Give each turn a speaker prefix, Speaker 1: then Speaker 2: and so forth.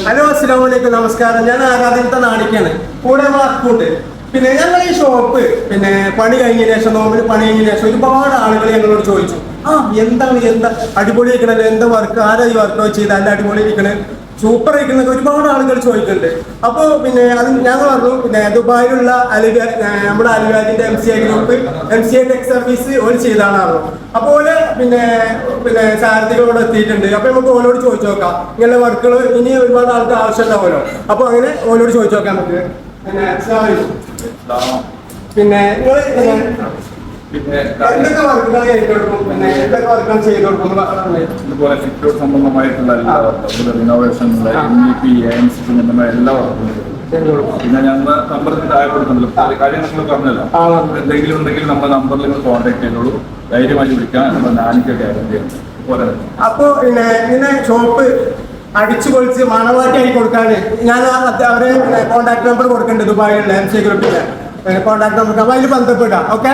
Speaker 1: Hello അസ്സാം വലൈക്കും നമസ്കാരം. ഞാൻ ആരാധനത്തെ നാണിക്കാണ്. കൂടെ അക്കൗണ്ട് പിന്നെ ഞങ്ങൾ ഈ ഷോപ്പ് പിന്നെ പണി കഴിഞ്ഞ ശേഷം നോമ്പിൽ പണി കഴിഞ്ഞ ശേഷം ഒരുപാട് ആളുകൾ ഞങ്ങളോട് ചോദിച്ചു. ആ എന്താണ് എന്താ? അടിപൊളി ഇരിക്കണത് എന്താ വർക്ക് ആരാ ഈ വർക്ക് ചെയ്ത്? അല്ല അടിപൊളി ഇരിക്കണത് സൂപ്പർ ഇരിക്കുന്നത് ഒരുപാട് ആളുകൾ ചോദിക്കുന്നുണ്ട്. അപ്പോൾ പിന്നെ അത് ഞാൻ പറഞ്ഞു പിന്നെ ദുബായിലുള്ള അലിഗ നമ്മുടെ അലിഗാജിന്റെ M C I group M C I tech service ഓൽ ചെയ്താണ് അപ്പോൾ ഓൽ പിന്നെ പിന്നെ സാരഥികളോട് എത്തിയിട്ടുണ്ട്. അപ്പൊ നമുക്ക് ഓലോട് ചോദിച്ചു നോക്കാം. ഇങ്ങനെ വർക്കുകൾ ഇനി ഒരുപാട് ആൾക്ക് ആവശ്യം ഉണ്ടാവുമല്ലോ അപ്പൊ അങ്ങനെ ഓലോട് ചോദിച്ചു നോക്കാം നമുക്ക്. പിന്നെ. പിന്നെ നിങ്ങൾ എന്തൊക്കെ വർക്കുകൾ പിന്നെ എന്തൊക്കെ വർക്കുകൾ ചെയ്തു കൊടുക്കും
Speaker 2: ഇതുപോലെ ഫിറ്റോട് സംബന്ധമായിട്ടുള്ള എല്ലാ വർക്കും അതുപോലെ റിനോവേഷനുള്ള M E P M C സംബന്ധമായ എല്ലാ വർക്കും പിന്നെ ഞങ്ങൾ നമ്പറിൽ താഴെ കൊടുക്കുന്നുള്ളൂ കാര്യങ്ങൾ നിങ്ങൾ പറഞ്ഞല്ലോ. എന്തെങ്കിലും ഉണ്ടെങ്കിൽ നമ്മുടെ നമ്പറിൽ നിങ്ങൾ കോൺടാക്ട് ചെയ്തോളൂ. ധൈര്യമായി വിളിക്കാം. നമ്മുടെ നാനിക്ക് ഗ്യാരണ്ടി പോലെ
Speaker 1: അപ്പോ പിന്നെ ഇങ്ങനെ ഷോപ്പ് അടിച്ചു പൊളിച്ച് മണവാട്ടിയായി കൊടുക്കാന് ഞാൻ അവരെ കോൺടാക്ട് നമ്പർ കൊടുക്കുന്നുണ്ട് ദുബായിലുള്ള എം സി ഗ്രൂപ്പിന്റെ കോൺടാക്ട് നമ്പർ അപ്പൊ അതിൽ ബന്ധപ്പെടാം. ഓക്കെ